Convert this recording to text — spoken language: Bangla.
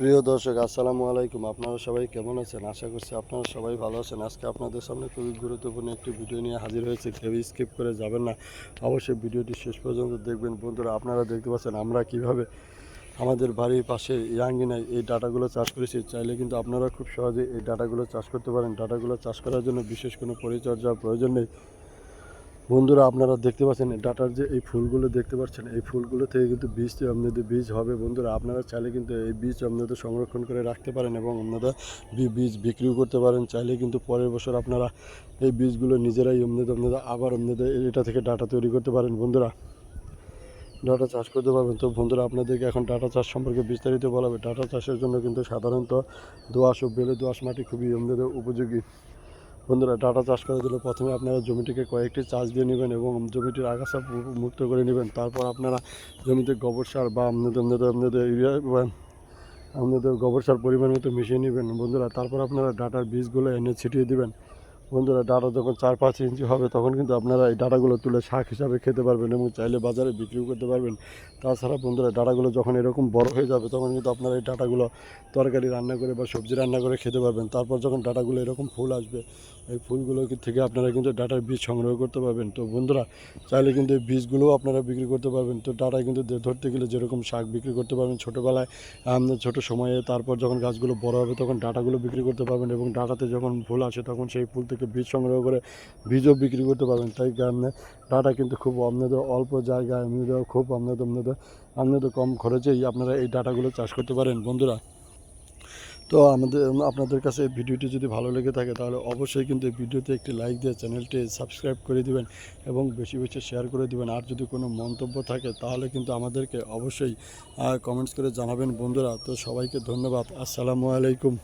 প্রিয় দর্শক, আসসালামু আলাইকুম। আপনারা সবাই কেমন আছেন? আশা করছি আপনারা সবাই ভালো আছেন। আজকে আপনাদের সামনে খুবই গুরুত্বপূর্ণ একটি ভিডিও নিয়ে হাজির হয়েছে। কেউ স্কিপ করে যাবেন না। অবশ্যই ভিডিওটি শেষ পর্যন্ত দেখবেন। বন্ধুরা, আপনারা দেখতে পাচ্ছেন আমরা কীভাবে আমাদের বাড়ির পাশে ইয়াঙ্গিনায় এই ডাটাগুলো চাষ করেছি। চাইলে কিন্তু আপনারা খুব সহজে এই ডাটাগুলো চাষ করতে পারেন। ডাটাগুলো চাষ করার জন্য বিশেষ কোনো পরিচর্যার প্রয়োজন নেই। বন্ধুরা, আপনারা দেখতে পাচ্ছেন ডাটার যে এই ফুলগুলো দেখতে পাচ্ছেন, এই ফুলগুলো থেকে কিন্তু বীজ, আপনাদের বীজ হবে। বন্ধুরা, আপনারা চাইলে কিন্তু এই বীজ আপনাদের সংরক্ষণ করে রাখতে পারেন এবং আপনারা বীজ বিক্রিও করতে পারেন। চাইলে কিন্তু পরের বছর আপনারা এই বীজগুলো নিজেরাই আপনাদের আপনাদের আবার আপনাদের এটা থেকে ডাটা তৈরি করতে পারেন। বন্ধুরা, ডাটা চাষ করতে পারবেন। তো বন্ধুরা, আপনাদেরকে এখন ডাটা চাষ সম্পর্কে বিস্তারিত বলা হবে। ডাটা চাষের জন্য কিন্তু সাধারণত দোআঁশ ও বেলে দোআঁশ মাটি খুবই আপনাদের উপযোগী। বন্ধুরা, ডাটা চাষ করার জন্য প্রথমে আপনারা জমিটিকে কয়েকটি চাষ দিয়ে নেবেন এবং জমিটির আগাছা মুক্ত করে নেবেন। তারপর আপনারা জমিতে গোবর সার বা আপনাদের আপনাদের ইউরিয়া আপনাদের গোবর সার পরিমাণ মতো মিশিয়ে নেবেন। বন্ধুরা, তারপর আপনারা ডাটার বীজগুলো এনে ছিটিয়ে দিবেন। বন্ধুরা, ডাটা যখন চার পাঁচ ইঞ্চি হবে, তখন কিন্তু আপনারা এই ডাটাগুলো তুলে শাক হিসাবে খেতে পারবেন এবং চাইলে বাজারে বিক্রিও করতে পারবেন। তাছাড়া বন্ধুরা, ডাটাগুলো যখন এরকম বড় হয়ে যাবে, তখন কিন্তু আপনারা এই ডাটাগুলো তরকারি রান্না করে বা সবজি রান্না করে খেতে পারবেন। তারপর যখন ডাটাগুলো এরকম ফুল আসবে, এই ফুলগুলো থেকে আপনারা কিন্তু ডাটার বীজ সংগ্রহ করতে পারবেন। তো বন্ধুরা, চাইলে কিন্তু এই বীজগুলোও আপনারা বিক্রি করতে পারবেন। তো ডাটা কিন্তু ধরতে গেলে যেরকম শাক বিক্রি করতে পারবেন ছোটোবেলায় ছোটো সময়ে, তারপর যখন গাছগুলো বড় হবে, তখন ডাটাগুলো বিক্রি করতে পারবেন এবং ডাটাতে যখন ফুল আসে, তখন সেই ফুল থেকে বীজ সংগ্রহ করে বীজও বিক্রি করতে পারবেন। তাই কারণে ডাটা কিন্তু খুব আপনাদের অল্প জায়গায় আপনাদের খুব আপনাদের আপনাদের আপনাদের কম খরচেই আপনারা এই ডাটাগুলো চাষ করতে পারেন বন্ধুরা। তো আমাদের, আপনাদের কাছে এই ভিডিওটি যদি ভালো লেগে থাকে তাহলে অবশ্যই কিন্তু এই ভিডিওতে একটি লাইক দিয়ে চ্যানেলটি সাবস্ক্রাইব করে দিবেন এবং বেশি বেশি শেয়ার করে দিবেন। আর যদি কোনো মন্তব্য থাকে তাহলে কিন্তু আমাদেরকে অবশ্যই কমেন্টস করে জানাবেন বন্ধুরা। তো সবাইকে ধন্যবাদ। আসসালামু আলাইকুম।